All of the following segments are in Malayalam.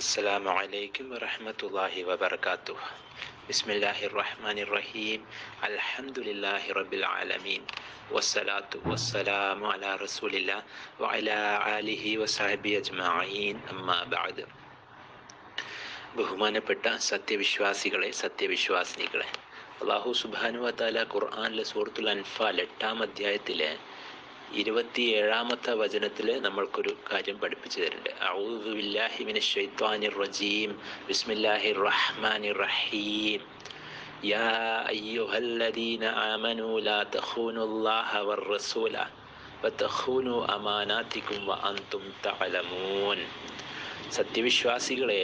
السلام عليكم ورحمة الله وبركاته بسم الله الرحمن الرحيم الحمد لله رب العالمين والصلاة والسلام على رسول الله وعلى آله وصحبه أجمعين أما بعد ബഹുമാനപ്പെട്ട സത്യവിശ്വാസികളെ സത്യവിശ്വാസിനികളെ അള്ളാഹു സുബാനുവത്താല ഖുർആാനിലെ സൂറത്തുൽ അൻഫാൽ എട്ടാം അധ്യായത്തിലെ ഇരുപത്തിയേഴാമത്തെ വചനത്തിൽ നമ്മൾക്കൊരു കാര്യം പഠിപ്പിച്ചു തരുന്നുണ്ട്. റജീം ബിസ്മില്ലാഹിർ റഹ്മാനിർ റഹീം. യാ അയ്യുഹല്ലദീന ആമനൂ ലാ തഖൂനുല്ലാഹ വർ-റസൂല വതഖൂനു അമാനാതികും വഅൻതും തഅലമൂൻ. സത്യവിശ്വാസികളെ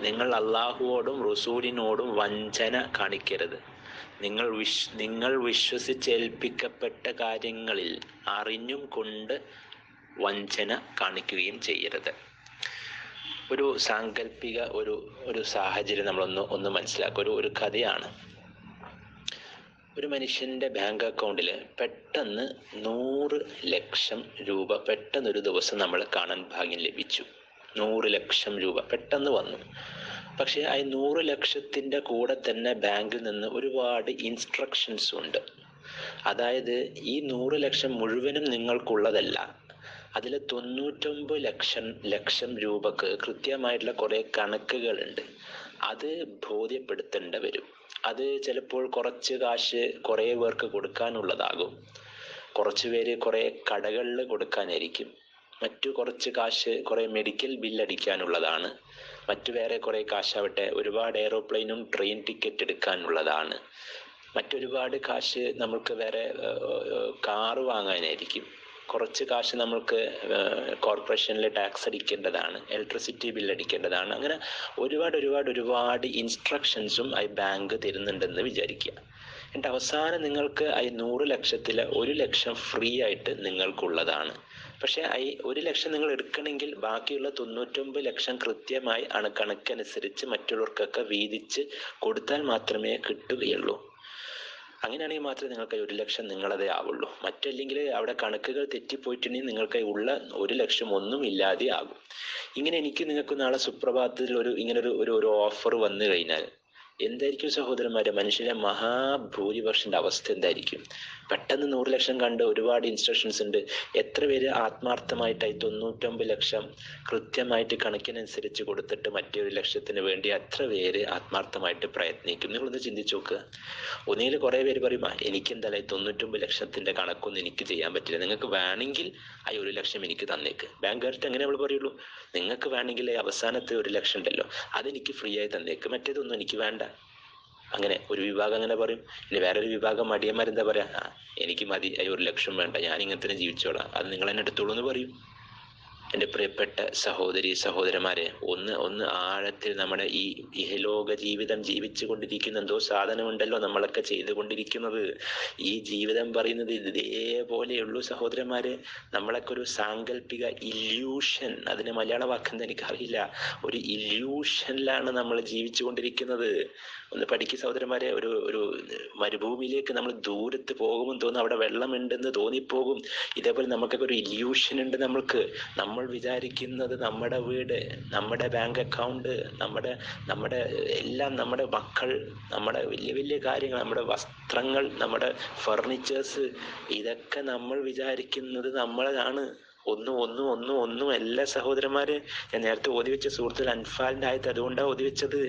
നിങ്ങൾ അള്ളാഹുവോടും റസൂലിനോടും വഞ്ചന കാണിക്കരുത്. നിങ്ങൾ വിശ് നിങ്ങൾ വിശ്വസിച്ചേൽപ്പിക്കപ്പെട്ട കാര്യങ്ങളിൽ അറിഞ്ഞും കൊണ്ട് വഞ്ചന കാണിക്കുകയും ചെയ്യരുത്. ഒരു സാങ്കല്പിക ഒരു ഒരു സാഹചര്യം നമ്മളൊന്ന് ഒന്ന് മനസ്സിലാക്കുക. ഒരു ഒരു കഥയാണ്. ഒരു മനുഷ്യന്റെ ബാങ്ക് അക്കൗണ്ടിൽ പെട്ടെന്ന് നൂറ് ലക്ഷം രൂപ പെട്ടെന്ന് ഒരു ദിവസം നമ്മൾ കാണാൻ ഭാഗ്യം ലഭിച്ചു. നൂറ് ലക്ഷം രൂപ പെട്ടെന്ന് വന്നു. പക്ഷേ ആ നൂറ് ലക്ഷത്തിന്റെ കൂടെ തന്നെ ബാങ്കിൽ നിന്ന് ഒരുപാട് ഇൻസ്ട്രക്ഷൻസ് ഉണ്ട്. അതായത് ഈ നൂറ് ലക്ഷം മുഴുവനും നിങ്ങൾക്കുള്ളതല്ല. അതിൽ തൊണ്ണൂറ്റൊമ്പത് ലക്ഷം ലക്ഷം രൂപക്ക് കൃത്യമായിട്ടുള്ള കുറേ കണക്കുകളുണ്ട്. അത് ബോധ്യപ്പെടുത്തേണ്ട വരും. അത് ചിലപ്പോൾ കുറച്ച് കാശ് കുറേ പേർക്ക് കൊടുക്കാനുള്ളതാകും. കുറച്ച് പേര് കുറേ കടകളിൽ കൊടുക്കാനായിരിക്കും. മറ്റു കുറച്ച് കാശ് കുറേ മെഡിക്കൽ ബില്ലടിക്കാനുള്ളതാണ്. മറ്റു വേറെ കുറേ കാശാവട്ടെ ഒരുപാട് എയറോപ്ലെയിനും ട്രെയിൻ ടിക്കറ്റ് എടുക്കാനുള്ളതാണ്. മറ്റൊരുപാട് കാശ് നമുക്ക് വേറെ കാറ് വാങ്ങാനായിരിക്കും. കുറച്ച് കാശ് നമ്മൾക്ക് കോർപ്പറേഷനിൽ ടാക്സ് അടിക്കേണ്ടതാണ് ഇലക്ട്രിസിറ്റി ബിൽ അടിക്കേണ്ടതാണ്. അങ്ങനെ ഒരുപാട് ഒരുപാട് ഒരുപാട് ഇൻസ്ട്രക്ഷൻസും ഈ ബാങ്ക് തരുന്നുണ്ടെന്ന് വിചാരിക്കുക. എന്നിട്ട് അവസാനം നിങ്ങൾക്ക് ഈ നൂറ് ലക്ഷത്തിൽ ഒരു ലക്ഷം ഫ്രീ ആയിട്ട് നിങ്ങൾക്കുള്ളതാണ്. പക്ഷേ ഈ ഒരു ലക്ഷം നിങ്ങൾ എടുക്കണമെങ്കിൽ ബാക്കിയുള്ള തൊണ്ണൂറ്റൊമ്പത് ലക്ഷം കൃത്യമായി അണ കണക്കനുസരിച്ച് മറ്റുള്ളവർക്കൊക്കെ വീതിച്ച് കൊടുത്താൽ മാത്രമേ കിട്ടുകയുള്ളൂ. അങ്ങനെയാണെങ്കിൽ മാത്രമേ നിങ്ങൾക്ക് ഒരു ലക്ഷം നിങ്ങളതേ ആവുള്ളൂ. മറ്റല്ലെങ്കിൽ അവിടെ കണക്കുകൾ തെറ്റിപ്പോയിട്ടുണ്ടെങ്കിൽ നിങ്ങൾക്ക് ഉള്ള ഒരു ലക്ഷം ഒന്നും ഇല്ലാതെ ആകും. ഇങ്ങനെ എനിക്ക് നിങ്ങൾക്ക് നാളെ സുപ്രഭാതത്തിൽ ഒരു ഇങ്ങനെ ഒരു ഒരു ഓഫർ വന്നു കഴിഞ്ഞാൽ എന്തായിരിക്കും സഹോദരന്മാരെ? മനുഷ്യന്റെ മഹാഭൂരിപക്ഷന്റെ അവസ്ഥ എന്തായിരിക്കും? പെട്ടെന്ന് നൂറ് ലക്ഷം കണ്ട് ഒരുപാട് ഇൻസ്ട്രക്ഷൻസ് ഉണ്ട്. എത്ര പേര് ആത്മാർത്ഥമായിട്ടായി? തൊണ്ണൂറ്റൊമ്പത് ലക്ഷം കൃത്യമായിട്ട് കണക്കിനനുസരിച്ച് കൊടുത്തിട്ട് മറ്റൊരു ലക്ഷത്തിന് വേണ്ടി എത്ര പേര് ആത്മാർത്ഥമായിട്ട് പ്രയത്നിക്കും. നിങ്ങളൊന്ന് ചിന്തിച്ചു നോക്കുക ഒന്നിൽ കുറേ പേര് പറയും എനിക്ക് എന്തായാലും തൊണ്ണൂറ്റൊമ്പത് ലക്ഷത്തിന്റെ കണക്കൊന്നും എനിക്ക് ചെയ്യാൻ പറ്റില്ല. നിങ്ങൾക്ക് വേണമെങ്കിൽ ആ ഒരു ലക്ഷം എനിക്ക് തന്നേക്ക്. ബാങ്കുകാർക്ക് അങ്ങനെ നമ്മൾ പറയുള്ളൂ. നിങ്ങൾക്ക് വേണമെങ്കിൽ അവസാനത്തെ ഒരു ലക്ഷം ഉണ്ടല്ലോ അതെനിക്ക് ഫ്രീ ആയി തന്നേക്ക്. മറ്റേതൊന്നും എനിക്ക് വേണ്ട. അങ്ങനെ ഒരു വിഭാഗം അങ്ങനെ പറയും. ഇനി വേറൊരു വിഭാഗം മടിയന്മാരെന്താ പറയാ? എനിക്ക് മതി ഒരു ലക്ഷം വേണ്ട ഞാൻ ഇങ്ങനെ തന്നെ ജീവിച്ചോളാം. അത് നിങ്ങൾ തന്നെ എടുത്തോളൂ എന്ന് പറയും. എന്റെ പ്രിയപ്പെട്ട സഹോദരി സഹോദരന്മാരെ ഒന്ന് ഒന്ന് ആഴത്തിൽ നമ്മുടെ ഈ ഇഹലോക ജീവിതം ജീവിച്ചു കൊണ്ടിരിക്കുന്ന എന്തോ സാധനമുണ്ടല്ലോ നമ്മളൊക്കെ ചെയ്തുകൊണ്ടിരിക്കുന്നത് ഈ ജീവിതം പറയുന്നത് ഇതേപോലെയുള്ളൂ സഹോദരന്മാരെ. നമ്മളൊക്കെ ഒരു സാങ്കല്പിക ഇല്യൂഷൻ അതിന് മലയാള വാക്കെന്ന് എനിക്കറിയില്ല. ഒരു ഇല്യൂഷനിലാണ് നമ്മൾ ജീവിച്ചു കൊണ്ടിരിക്കുന്നത്. ഒന്ന് പഠിക്കുക സഹോദരന്മാരെ. ഒരു ഒരു മരുഭൂമിയിലേക്ക് നമ്മൾ ദൂരത്ത് പോകുമെന്ന് തോന്നുന്നു അവിടെ വെള്ളമുണ്ടെന്ന് തോന്നിപ്പോകും. ഇതേപോലെ നമുക്കൊക്കെ ഒരു ഇല്യൂഷൻ ഉണ്ട് നമ്മൾക്ക്. നമ്മൾ വിചാരിക്കുന്നത് നമ്മുടെ വീട് നമ്മുടെ ബാങ്ക് അക്കൗണ്ട് നമ്മുടെ നമ്മുടെ എല്ലാം നമ്മുടെ മക്കൾ നമ്മുടെ വലിയ വലിയ കാര്യങ്ങൾ നമ്മുടെ വസ്ത്രങ്ങൾ നമ്മുടെ ഫർണിച്ചേഴ്സ് ഇതൊക്കെ നമ്മൾ വിചാരിക്കുന്നത് നമ്മളാണ്. ഒന്നും ഒന്നും ഒന്നും ഒന്നും എല്ലാ സഹോദരന്മാര് ഞാൻ നേരത്തെ ഓതി വെച്ച സുഹൃത്തുൽ അൻഫാലിന്റെ ആയത്ത് അതുകൊണ്ടാണ് ഓതി വെച്ചത്.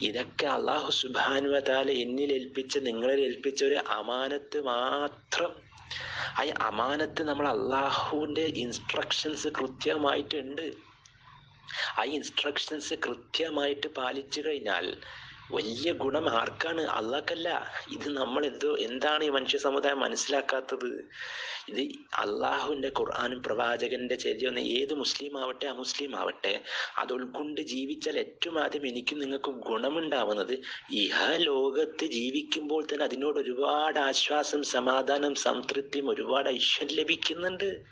ഇതൊക്കെ അള്ളാഹു സുബാനുവതാല എന്നിൽ ഏൽപ്പിച്ച നിങ്ങളിൽ ഏൽപ്പിച്ച ഒരു അമാനത്ത് മാത്രം ആ അമാനത്ത് നമ്മൾ അള്ളാഹുവിന്റെ ഇൻസ്ട്രക്ഷൻസ് കൃത്യമായിട്ടുണ്ട്. ആ ഇൻസ്ട്രക്ഷൻസ് കൃത്യമായിട്ട് പാലിച്ചു കഴിഞ്ഞാൽ വലിയ ഗുണം ആർക്കാണ്? അള്ളാഹ്ക്കല്ല. ഇത് നമ്മൾ എന്തോ എന്താണ് ഈ മനുഷ്യ സമുദായം മനസ്സിലാക്കാത്തത്? ഇത് അള്ളാഹുവിന്റെ ഖുർആാനും പ്രവാചകന്റെ ചര്യമെന്ന് ഏത് മുസ്ലിം ആവട്ടെ അമുസ്ലിം ആവട്ടെ അത് ഉൾക്കൊണ്ട് ജീവിച്ചാൽ ഏറ്റവും ആദ്യം എനിക്കും നിങ്ങൾക്ക് ഗുണമുണ്ടാവുന്നത് ഇഹ ലോകത്ത് ജീവിക്കുമ്പോൾ തന്നെ അതിനോട് ഒരുപാട് ആശ്വാസം സമാധാനം സംതൃപ്തിയും ഒരുപാട് ഐശ്വര്യം ലഭിക്കുന്നുണ്ട്.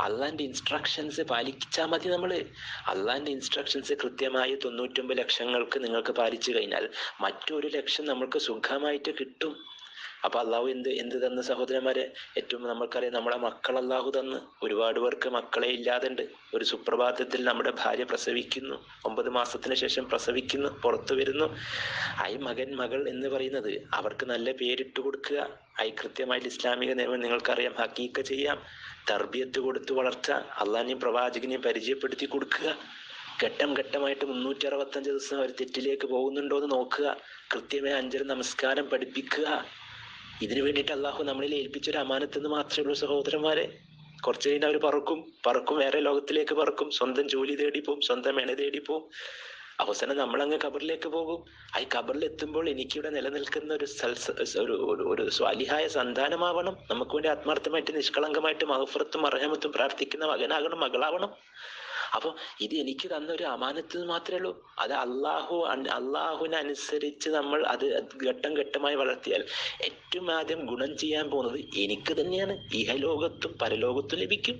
അള്ളാന്റെ ഇൻസ്ട്രക്ഷൻസ് പാലിച്ചാൽ മതി നമ്മൾ അള്ളാന്റെ ഇൻസ്ട്രക്ഷൻസ് കൃത്യമായി തൊണ്ണൂറ്റൊമ്പത് ലക്ഷങ്ങൾക്ക് നിങ്ങൾക്ക് പാലിച്ചു കഴിഞ്ഞാൽ മറ്റൊരു ലക്ഷം നമ്മൾക്ക് സുഖമായിട്ട് കിട്ടും. അപ്പൊ അള്ളാഹു എന്ത് എന്ത് തന്ന സഹോദരന്മാരെ? ഏറ്റവും നമ്മൾക്കറിയാം നമ്മളെ മക്കൾ അള്ളാഹു തന്ന്. ഒരുപാട് പേർക്ക് മക്കളെ ഇല്ലാതെ ഉണ്ട് ഒരു സുപ്രഭാതത്തിൽ നമ്മുടെ ഭാര്യ പ്രസവിക്കുന്നു. ഒമ്പത് മാസത്തിന് ശേഷം പ്രസവിക്കുന്നു പുറത്തു വരുന്നു. ഐ മകൻ മകൾ എന്ന് പറയുന്നത് അവർക്ക് നല്ല പേരിട്ട് കൊടുക്കുക. ഐ കൃത്യമായിട്ട് ഇസ്ലാമിക നിയമം നിങ്ങൾക്കറിയാം. ഹക്കീക്ക ചെയ്യാം. തർബിയത്ത് കൊടുത്ത് വളർത്തുക. അള്ളാഹിനെയും പ്രവാചകനെയും പരിചയപ്പെടുത്തി കൊടുക്കുക. ഘട്ടം ഘട്ടമായിട്ട് മുന്നൂറ്റി അറുപത്തഞ്ച് ദിവസം അവർ തെറ്റിലേക്ക് പോകുന്നുണ്ടോ എന്ന് നോക്കുക. കൃത്യമായ അഞ്ചര നമസ്കാരം പഠിപ്പിക്കുക. ഇതിനു വേണ്ടിയിട്ട് അള്ളാഹു നമ്മളിൽ ഏൽപ്പിച്ചൊരു അമാനത്തെന്ന് മാത്രമേ ഉള്ളൂ സഹോദരന്മാരെ. കുറച്ച് കഴിഞ്ഞാൽ അവർ പറക്കും. പറക്കും വേറെ ലോകത്തിലേക്ക് പറക്കും. സ്വന്തം ജോലി തേടി പോവും സ്വന്തം മെന തേടി പോവും. അവസാനം നമ്മളങ്ങ് കബറിലേക്ക് പോകും. ആ കബറിൽ എത്തുമ്പോൾ എനിക്കിവിടെ നിലനിൽക്കുന്ന ഒരു സൽസ ഒരു ഒരു സ്വാലിഹായ സന്താനമാവണം. നമുക്ക് വേണ്ടി ആത്മാർത്ഥമായിട്ട് നിഷ്കളങ്കമായിട്ട് മഹഫുറത്തും അർഹമത്തും പ്രാർത്ഥിക്കുന്ന മകനാകണം മകളാവണം. അപ്പോൾ ഇത് എനിക്ക് തന്ന ഒരു അമാനത്ത് മാത്രമേ ഉള്ളൂ. അത് അള്ളാഹു അനുസരിച്ച് നമ്മൾ അത് ഘട്ടം ഘട്ടമായി വളർത്തിയാൽ ഏറ്റവും ആദ്യം ഗുണം ചെയ്യാൻ പോകുന്നത് എനിക്ക് തന്നെയാണ്. ഇഹലോകത്തും പരലോകത്തും ലഭിക്കും.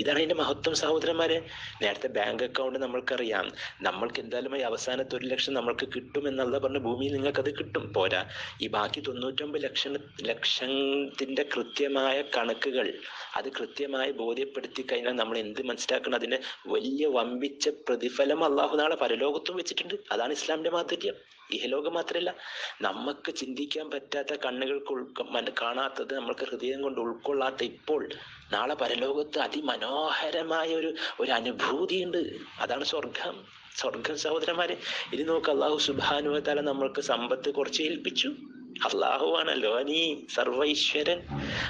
ഇതാണ് അതിന്റെ മഹത്വം സഹോദരന്മാരെ. നേരത്തെ ബാങ്ക് അക്കൗണ്ട് നമ്മൾക്കറിയാം. നമ്മൾക്ക് എന്തായാലും ഈ അവസാനത്തെ ഒരു ലക്ഷം നമ്മൾക്ക് കിട്ടും എന്നുള്ള പറഞ്ഞ ഭൂമിയിൽ നിങ്ങൾക്ക് അത് കിട്ടും. പോരാ. ഈ ബാക്കി തൊണ്ണൂറ്റൊമ്പത് ലക്ഷം ലക്ഷത്തിന്റെ കൃത്യമായ കണക്കുകൾ അത് കൃത്യമായി ബോധ്യപ്പെടുത്തി കഴിഞ്ഞാൽ നമ്മൾ എന്ത് മനസ്സിലാക്കണം? അതിന് വലിയ വമ്പിച്ച പ്രതിഫലം അള്ളാഹു നാളെ പരലോകത്തും വെച്ചിട്ടുണ്ട്. അതാണ് ഇസ്ലാമിന്റെ മാധുര്യം. ഇഹലോകം മാത്രമല്ല നമുക്ക് ചിന്തിക്കാൻ പറ്റാത്ത കണ്ണുകൾക്ക് ഉൾക്ക കാണാത്തത് നമ്മൾക്ക് ഹൃദയം കൊണ്ട് ഉൾക്കൊള്ളാത്ത ഇപ്പോൾ നാളെ പരലോകത്ത് അതിമനോഹരമായ ഒരു ഒരു അനുഭൂതിയുണ്ട്. അതാണ് സ്വർഗം. സ്വർഗം സഹോദരന്മാരെ ഇനി നോക്ക് അള്ളാഹു സുബാനുവത്താല നമ്മൾക്ക് സമ്പത്ത് കുറച്ച് ഏൽപ്പിച്ചു. അള്ളാഹു ആണല്ലോ നീ സർവൈശ്വരൻ.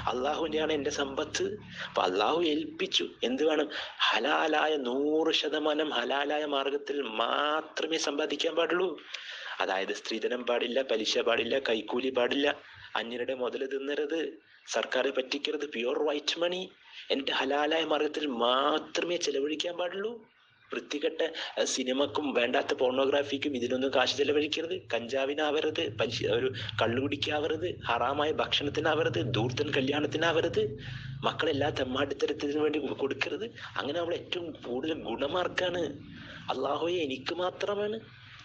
അള്ളാഹുവിന്റെയാണ് എന്റെ സമ്പത്ത്. അപ്പൊ അള്ളാഹു ഏൽപ്പിച്ചു. എന്ത് വേണം? ഹലാലായ നൂറ് ശതമാനം ഹലാലായ മാർഗത്തിൽ മാത്രമേ സമ്പാദിക്കാൻ പാടുള്ളൂ. അതായത് സ്ത്രീധനം പാടില്ല പലിശ പാടില്ല കൈക്കൂലി പാടില്ല അന്യരുടെ മുതൽ തിന്നരുത് സർക്കാർ പറ്റിക്കരുത് പ്യുവർ വൈറ്റ് മണി എന്റെ ഹലാലായ മാർഗത്തിൽ മാത്രമേ ചെലവഴിക്കാൻ പാടുള്ളൂ. വൃത്തികെട്ട സിനിമക്കും വേണ്ടാത്ത പോർണോഗ്രാഫിക്കും ഇതിനൊന്നും കാശ് ചെലവഴിക്കരുത്. കഞ്ചാവിനാവരുത് പലിശ ഒരു കള്ളുകുടിക്കാവരുത് ഹറാമായ ഭക്ഷണത്തിനാവരുത് ദൂർത്തൻ കല്യാണത്തിനാവരുത് മക്കളെല്ലാ തെമ്മാടിത്തരത്തിന് വേണ്ടി കൊടുക്കരുത്. അങ്ങനെ നമ്മൾ ഏറ്റവും കൂടുതൽ ഗുണമാർക്കാണ് അള്ളാഹോയെ എനിക്ക് മാത്രമാണ്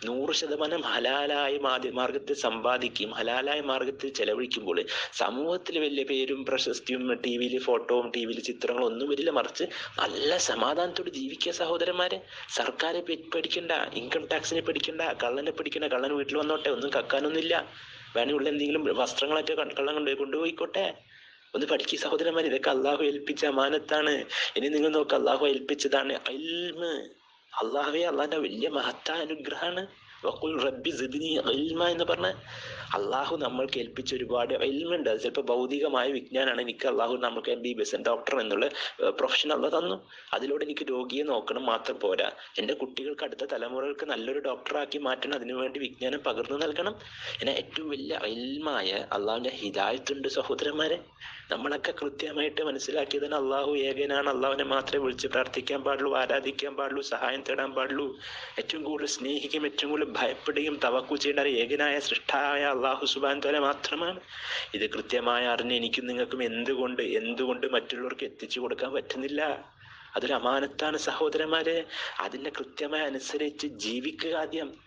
നൂറ് ശതമാനം ഹലാലായ മാർഗത്തിൽ സമ്പാദിക്കും ഹലാലായ മാർഗത്തിൽ ചെലവഴിക്കുമ്പോൾ സമൂഹത്തിൽ വലിയ പേരും പ്രശസ്തിയും ടി വിയിൽ ഫോട്ടോവും ടി വിയിൽ ചിത്രങ്ങളും ഒന്നും വരില്ല. മറിച്ച് നല്ല സമാധാനത്തോട് ജീവിക്കുക സഹോദരന്മാരെ. സർക്കാരെ പഠിക്കണ്ട ഇൻകം ടാക്സിനെ പേടിക്കണ്ട കള്ളനെ പേടിക്കണ്ട കള്ളൻ വീട്ടിൽ വന്നോട്ടെ ഒന്നും കക്കാനൊന്നുമില്ല. വേണമെങ്കിൽ ഉള്ള എന്തെങ്കിലും വസ്ത്രങ്ങളൊക്കെ കള്ളം കൊണ്ടുപോയി കൊണ്ടുപോയിക്കോട്ടെ. ഒന്ന് പഠിക്കുക സഹോദരന്മാർ ഇതൊക്കെ അള്ളാഹു ഏൽപ്പിച്ച അമാനത്താണ്. ഇനി നിങ്ങൾ നോക്ക് അള്ളാഹു ഏൽപ്പിച്ചതാണ്. ഇൽമ്. അള്ളാഹുവെ അള്ളാഹിന്റെ വലിയ മഹത്തായ അനുഗ്രഹമാണ് റബ്ബി സിദ്നി ഇൽമ എന്ന് പറഞ്ഞ അള്ളാഹു നമ്മൾക്ക് ഏൽപ്പിച്ച ഒരുപാട് ഇൽമുണ്ട്. അത് ചിലപ്പോൾ ഭൗതികമായ വിജ്ഞാനമാണ് എനിക്ക് അള്ളാഹു നമ്മൾക്ക് M B B S doctor എന്നുള്ള പ്രൊഫഷൻ അള്ള തന്നു. അതിലൂടെ എനിക്ക് രോഗിയെ നോക്കണം മാത്രം പോരാ. എന്റെ കുട്ടികൾക്ക് അടുത്ത തലമുറകൾക്ക് നല്ലൊരു ഡോക്ടറാക്കി മാറ്റണം. അതിനുവേണ്ടി വിജ്ഞാനം പകർന്നു നൽകണം. എന്നെ ഏറ്റവും വലിയ ഇൽമായ അള്ളാഹുവിന്റെ ഹിതായത്തുണ്ട് സഹോദരന്മാരെ. നമ്മളൊക്കെ കൃത്യമായിട്ട് മനസ്സിലാക്കിയതിന് അള്ളാഹു ഏകനാണ്. അള്ളാഹുവിനെ മാത്രമേ വിളിച്ച് പ്രാർത്ഥിക്കാൻ പാടുള്ളൂ ആരാധിക്കാൻ പാടുള്ളൂ സഹായം തേടാൻ പാടുള്ളൂ. ഏറ്റവും കൂടുതൽ സ്നേഹിക്കും ഏറ്റവും കൂടുതൽ ഭയപ്പെടുകയും തവക്കു ചെയ്യേണ്ട ഒരു ഏകനായ സൃഷ്ടായ അള്ളാഹു സുബാൻ തോല മാത്രമാണ്. ഇത് കൃത്യമായി അറിഞ്ഞ് എനിക്കും നിങ്ങൾക്കും എന്തുകൊണ്ട് എന്തുകൊണ്ട് മറ്റുള്ളവർക്ക് എത്തിച്ചു കൊടുക്കാൻ പറ്റുന്നില്ല? അതൊരു അമാനത്താണ് സഹോദരന്മാരെ. അതിനെ കൃത്യമായി അനുസരിച്ച് ജീവിക്കുക ആദ്യം.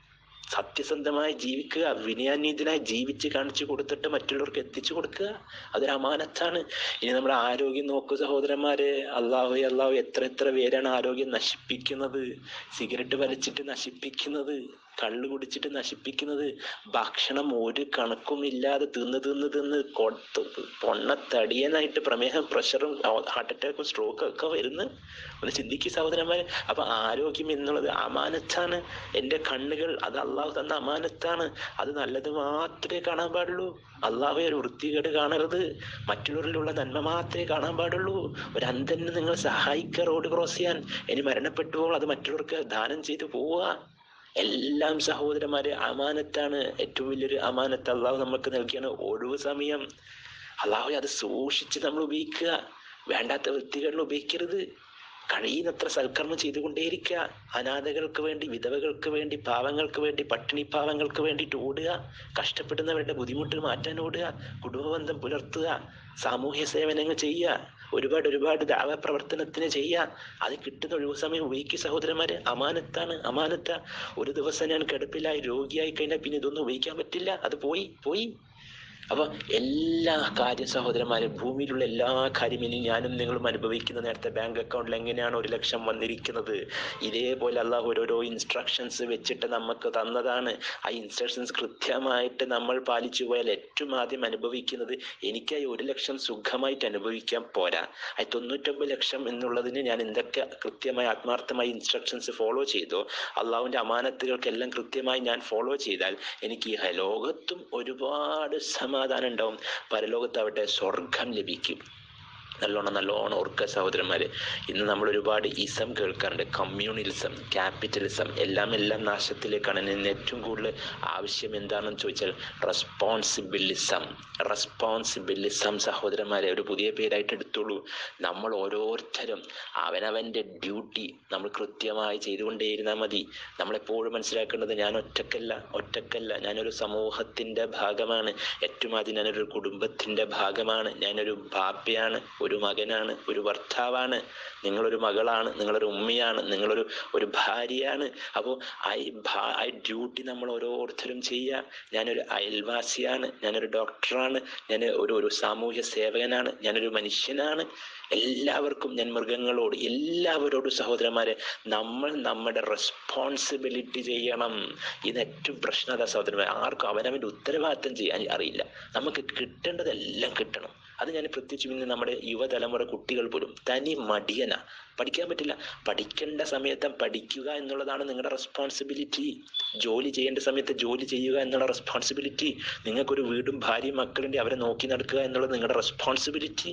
സത്യസന്ധമായി ജീവിക്കുക വിനയാന്യതനായി ജീവിച്ച് കാണിച്ചു കൊടുത്തിട്ട് മറ്റുള്ളവർക്ക് എത്തിച്ചു കൊടുക്കുക. അതൊരു അമാനത്താണ്. ഇനി നമ്മുടെ ആരോഗ്യം നോക്കൂ സഹോദരന്മാരെ. അള്ളാഹു അള്ളാഹു എത്ര എത്ര പേരാണ് ആരോഗ്യം നശിപ്പിക്കുന്നത്? സിഗരറ്റ് വലിച്ചിട്ട് നശിപ്പിക്കുന്നത്? കള്ളു കുടിച്ചിട്ട് നശിപ്പിക്കുന്നത് ഭക്ഷണം ഒരു കണക്കും ഇല്ലാതെ തിന്ന് തിന്ന് തിന്ന് പൊണ്ണ പൊണ്ണത്തടിയനായിട്ട് പ്രമേഹം പ്രഷറും ഹാർട്ട് അറ്റാക്കും സ്ട്രോക്കും ഒക്കെ വരുന്നു ഒന്ന് ചിന്തിക്കുക സഹോദരന്മാരെ. അപ്പൊ ആരോഗ്യം എന്നുള്ളത് അമാനത്താണ്. എന്റെ കണ്ണുകൾ അത് അള്ളാഹു തന്ന അമാനത്താണ്. അത് നല്ലത് മാത്രമേ കാണാൻ പാടുള്ളൂ. അള്ളാഹു ഒരു വൃത്തികേട് കാണരുത്. മറ്റുള്ളവരിലുള്ള നന്മ മാത്രമേ കാണാൻ പാടുള്ളൂ. ഒരു അന്ധന് നിങ്ങൾ സഹായിക്കുക റോഡ് ക്രോസ് ചെയ്യാൻ. ഇനി മരണപ്പെട്ടുപോൾ അത് മറ്റുള്ളവർക്ക് ദാനം ചെയ്തു പോവുക. എല്ലാം സഹോദരന്മാരെ അമാനത്താണ് ഏറ്റവും വലിയൊരു അമാനത്ത്. അള്ളാഹു നമുക്ക് നൽകിയാണ് ഒഴിവ് സമയം. അള്ളാഹു അത് സൂക്ഷിച്ച് നമ്മൾ ഉപയോഗിക്കുക. വേണ്ടാത്ത വൃത്തികളിൽ ഉപയോഗിക്കരുത്. കഴിയുന്നത്ര സൽക്കർമ്മം ചെയ്തുകൊണ്ടേയിരിക്കുക. അനാഥകൾക്ക് വേണ്ടി വിധവകൾക്ക് വേണ്ടി പാവങ്ങൾക്ക് വേണ്ടി പട്ടിണി പാവങ്ങൾക്ക് വേണ്ടിയിട്ട് ഓടുക. കഷ്ടപ്പെടുന്നവരുടെ ബുദ്ധിമുട്ട് മാറ്റാൻ ഓടുക. കുടുംബബന്ധം പുലർത്തുക. സാമൂഹ്യ സേവനങ്ങൾ ചെയ്യുക. ഒരുപാട് ഒരുപാട് ദാവ പ്രവർത്തനത്തിന് ചെയ്യുക. അത് കിട്ടുന്ന ഒഴിവ് സമയം ഉപയോഗിക്കുക സഹോദരന്മാരെ. അമാനത്താണ് അമാനത്ത. ഒരു ദിവസം ഞാൻ കിടപ്പിലായി രോഗിയായി കഴിഞ്ഞാൽ പിന്നെ ഇതൊന്നും ഉപയോഗിക്കാൻ പറ്റില്ല. അത് പോയി പോയി. അപ്പൊ എല്ലാ കാര്യ സഹോദരന്മാരും ഭൂമിയിലുള്ള എല്ലാ കാര്യം ഇനി ഞാനും നിങ്ങളും അനുഭവിക്കുന്ന നേരത്തെ ബാങ്ക് അക്കൗണ്ടിൽ എങ്ങനെയാണ് ഒരു ലക്ഷം വന്നിരിക്കുന്നത്? ഇതേപോലെ അള്ളാഹു ഓരോരോ ഇൻസ്ട്രക്ഷൻസ് വെച്ചിട്ട് നമുക്ക് തന്നതാണ്. ആ ഇൻസ്ട്രക്ഷൻസ് കൃത്യമായിട്ട് നമ്മൾ പാലിച്ചു പോയാൽ ഏറ്റവും ആദ്യം അനുഭവിക്കുന്നത് എനിക്കായി ഒരു ലക്ഷം സുഖമായിട്ട് അനുഭവിക്കാൻ പോരാ. ആ തൊണ്ണൂറ്റൊമ്പത് ലക്ഷം എന്നുള്ളതിന് ഞാൻ എന്തൊക്കെ കൃത്യമായി ആത്മാർത്ഥമായി ഇൻസ്ട്രക്ഷൻസ് ഫോളോ ചെയ്തോ അള്ളാഹുവിന്റെ അമാനത്തുകൾക്കെല്ലാം കൃത്യമായി ഞാൻ ഫോളോ ചെയ്താൽ എനിക്ക് ഈ ലോകത്തും ഒരുപാട് സമാധാനം ഉണ്ടാവും. പരലോകത്താവട്ടെ സ്വർഗം ലഭിക്കും. നല്ലോണം നല്ലോണം ഓർക്കുക സഹോദരന്മാരെ. ഇന്ന് നമ്മൾ ഒരുപാട് ഇസം കേൾക്കാറുണ്ട്. കമ്മ്യൂണിസം ക്യാപിറ്റലിസം എല്ലാം എല്ലാം നാശത്തിലേക്കാണ്. ഇന്ന് ഏറ്റവും കൂടുതൽ ആവശ്യം എന്താണെന്ന് ചോദിച്ചാൽ റെസ്പോൺസിബിലിസം. റെസ്പോൺസിബിലിസം സഹോദരന്മാരെ ഒരു പുതിയ പേരായിട്ട് എടുത്തോളൂ. നമ്മൾ ഓരോരുത്തരും അവനവന്റെ ഡ്യൂട്ടി നമ്മൾ കൃത്യമായി ചെയ്തുകൊണ്ടേയിരുന്നാൽ മതി. നമ്മളെപ്പോഴും മനസ്സിലാക്കേണ്ടത് ഞാൻ ഒറ്റക്കല്ല ഒറ്റക്കല്ല. ഞാനൊരു സമൂഹത്തിന്റെ ഭാഗമാണ്. ഏറ്റവും ആദ്യം ഞാനൊരു കുടുംബത്തിന്റെ ഭാഗമാണ്. ഞാനൊരു ബാപ്പയാണ് ഒരു മകനാണ് ഒരു ഭർത്താവാണ് നിങ്ങളൊരു മകളാണ് നിങ്ങളൊരു ഉമ്മയാണ് നിങ്ങളൊരു ഒരു ഭാര്യയാണ്. അപ്പോൾ ഐ ഡ്യൂട്ടി നമ്മൾ ഓരോരുത്തരും ചെയ്യുക. ഞാനൊരു അയൽവാസിയാണ് ഞാനൊരു ഡോക്ടറാണ് ഞാൻ ഒരു ഒരു സാമൂഹ്യ സേവകനാണ് ഞാനൊരു മനുഷ്യനാണ്. എല്ലാവർക്കും ഞാൻ മൃഗങ്ങളോട് എല്ലാവരോടും സഹോദരന്മാരെ നമ്മൾ നമ്മുടെ റെസ്പോൺസിബിലിറ്റി ചെയ്യണം. ഇത് ഏറ്റവും പ്രശ്നം അതാ സഹോദരന്മാർ ആർക്കും അവനവന്റെ ഉത്തരവാദിത്തം ചെയ്യാൻ അറിയില്ല. നമുക്ക് കിട്ടേണ്ടതെല്ലാം കിട്ടണം. അത് ഞാൻ പ്രത്യേകിച്ച് ഇന്ന് നമ്മുടെ യുവതലമുറ കുട്ടികൾ പോലും തനി മടിയന പഠിക്കാൻ പറ്റില്ല. പഠിക്കേണ്ട സമയത്ത് പഠിക്കുക എന്നുള്ളതാണ് നിങ്ങളുടെ റെസ്പോൺസിബിലിറ്റി ജോലി ചെയ്യേണ്ട സമയത്ത് ജോലി ചെയ്യുക എന്നുള്ള റെസ്പോൺസിബിലിറ്റി നിങ്ങൾക്കൊരു വീടും ഭാര്യയും മക്കളുണ്ട് അവരെ നോക്കി നടക്കുക എന്നുള്ളത് നിങ്ങളുടെ റെസ്പോൺസിബിലിറ്റി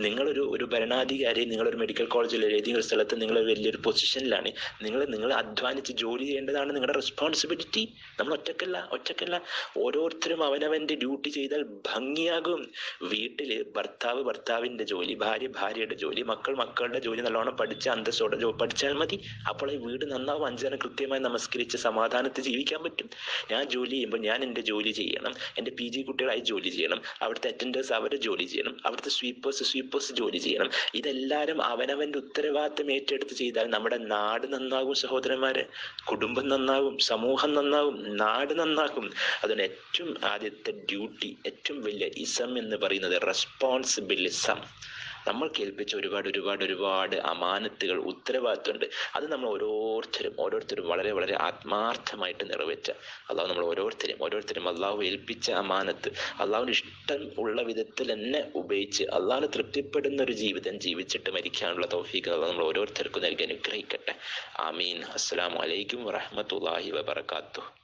നിങ്ങളൊരു ഒരു ഭരണാധികാരി നിങ്ങളൊരു മെഡിക്കൽ കോളേജിൽ ഏതെങ്കിലും സ്ഥലത്ത് നിങ്ങൾ വലിയൊരു പൊസിഷനിലാണ് നിങ്ങൾ നിങ്ങൾ അധ്വാനിച്ച് ജോലി ചെയ്യേണ്ടതാണ് നിങ്ങളുടെ റെസ്പോൺസിബിലിറ്റി നമ്മൾ ഒറ്റക്കല്ല ഒറ്റക്കല്ല. ഓരോരുത്തരും അവനവന്റെ ഡ്യൂട്ടി ചെയ്താൽ ഭംഗിയാകും. വീട്ടിൽ ഭർത്താവ് ഭർത്താവിന്റെ ജോലി ഭാര്യ ഭാര്യയുടെ ജോലി മക്കൾ മക്കളുടെ ജോലി നല്ലോണം പഠിച്ച് അന്തസ്സോടെ പഠിച്ചാൽ മതി. അപ്പോൾ ഈ വീട് നന്നാവും അഞ്ചന കൃത്യമായി നമസ്കരിച്ച് സമാധാനത്തിൽ ജീവിക്കാൻ പറ്റും. ഞാൻ ജോലി ചെയ്യുമ്പോൾ ഞാൻ എന്റെ ജോലി ചെയ്യണം. എന്റെ പി ജി കുട്ടികളായി ജോലി ചെയ്യണം. അവിടുത്തെ അറ്റൻഡേഴ്സ് അവരെ ജോലി ചെയ്യണം. അവിടുത്തെ സ്വീപ്പേഴ്സ് സ്വീപ്പേഴ്സ് ജോലി ചെയ്യണം. ഇതെല്ലാവരും അവനവന്റെ ഉത്തരവാദിത്തം ഏറ്റെടുത്ത് ചെയ്താൽ നമ്മുടെ നാട് നന്നാകും സഹോദരന്മാരെ. കുടുംബം നന്നാകും സമൂഹം നന്നാകും നാട് നന്നാക്കും. അതുകൊണ്ട് ഏറ്റവും ആദ്യത്തെ ഡ്യൂട്ടി ഏറ്റവും വലിയ ഇസം എന്ന് പറയുന്നത് റെസ്പോൺസിബിലിസം നമ്മൾ കേൾപ്പിച്ച ഒരുപാട് ഒരുപാട് ഒരുപാട് അമാനത്തുകൾ ഉത്തരവാദിത്വമുണ്ട്. അത് നമ്മൾ ഓരോരുത്തരും ഓരോരുത്തരും വളരെ വളരെ ആത്മാർത്ഥമായിട്ട് നിറവേറ്റ അള്ളാഹു നമ്മൾ ഓരോരുത്തരും ഓരോരുത്തരും അള്ളാഹു ഏൽപ്പിച്ച അമാനത്ത് അള്ളാഹുവിന് ഇഷ്ടം ഉള്ള വിധത്തിൽ തന്നെ ഉപയോഗിച്ച് അള്ളാഹുന് തൃപ്തിപ്പെടുന്ന ഒരു ജീവിതം ജീവിച്ചിട്ട് മരിക്കാനുള്ള തൗഫീഖ് അള്ളാഹ് നമ്മൾ ഓരോരുത്തർക്കും നൽകി അനുഗ്രഹിക്കട്ടെ. ആമീൻ. അസ്സലാമു അലൈക്കും വറഹ്മത്തുള്ളാഹി വബറകാതുഹു.